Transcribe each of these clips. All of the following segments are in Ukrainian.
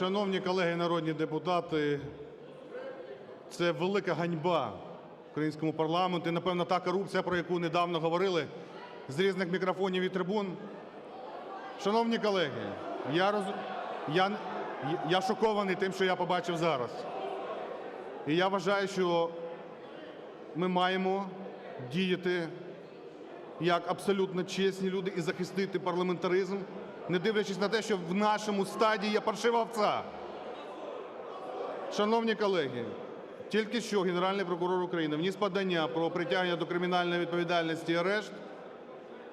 Шановні колеги народні депутати, це велика ганьба українському парламенту. І, напевно, та корупція, про яку недавно говорили з різних мікрофонів і трибун. Шановні колеги, я, роз... я... я шокований тим, що я побачив зараз. І я вважаю, що ми маємо діяти як абсолютно чесні люди і захистити парламентаризм, не дивлячись на те, що в нашому стаді є паршива овця. Шановні колеги, тільки що Генеральний прокурор України вніс подання про притягнення до кримінальної відповідальності арешт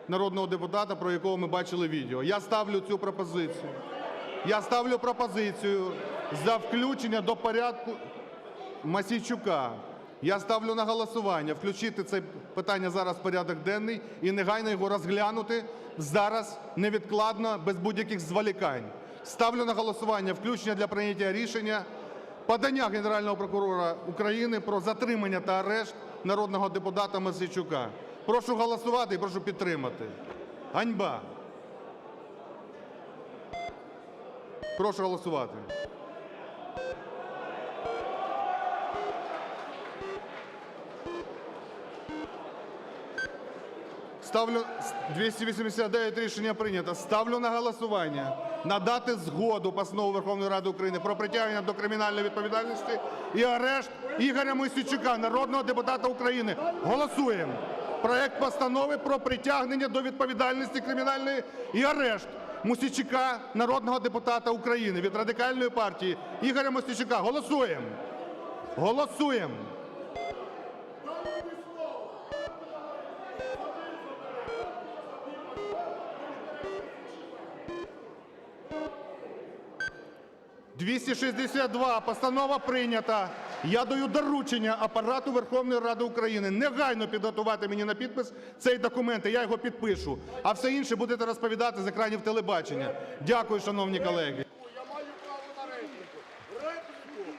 народного депутата, про якого ми бачили відео. Я ставлю цю пропозицію. Я ставлю пропозицію за включення до порядку Масійчука. Я ставлю на голосування включити це питання зараз в порядок денний і негайно його розглянути зараз невідкладно, без будь-яких зволікань. Ставлю на голосування включення для прийняття рішення подання Генерального прокурора України про затримання та арешт народного депутата Масійчука. Прошу голосувати і прошу підтримати. Ганьба. Прошу голосувати. Ставлю 289 рішення прийнято. Ставлю на голосування надати згоду постанову Верховної Ради України про притягнення до кримінальної відповідальності і арешт Ігоря Мосійчука, народного депутата України. Голосуємо. Проект постанови про притягнення до відповідальності кримінальної і арешт Мосійчука, народного депутата України від радикальної партії Ігоря Мосійчука. Голосуємо. Голосуємо. – 262. Постанова прийнята. Я даю доручення Апарату Верховної Ради України негайно підготувати мені на підпис цей документ, і я його підпишу. А все інше будете розповідати з екранів телебачення. Дякую, шановні колеги. Я маю право на репліку. Репліку.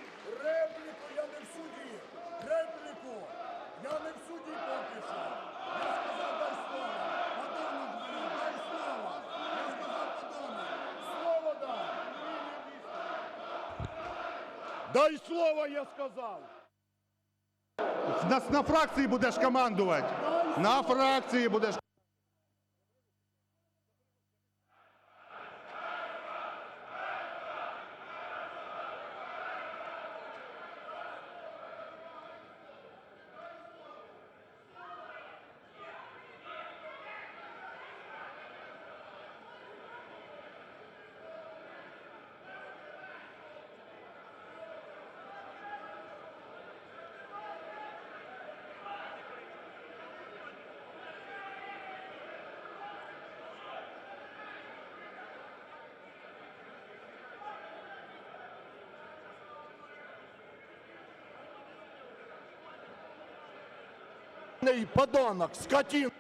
Репліку. Я не в суді. Репліку. Я не в суді поки що. Я сказав, дай слово. Подонок, блін, дай слово. Я сказав, подонок. Слово дай. Дай слово, я сказав. На, на фракції будеш командувати. На фракції будеш. Ней подонок, скотин.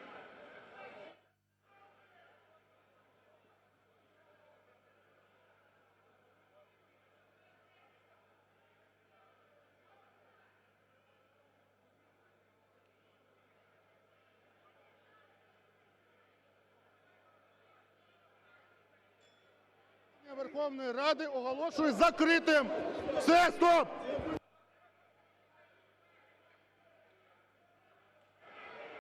Верховної Ради оголошую закритим. Все, стоп!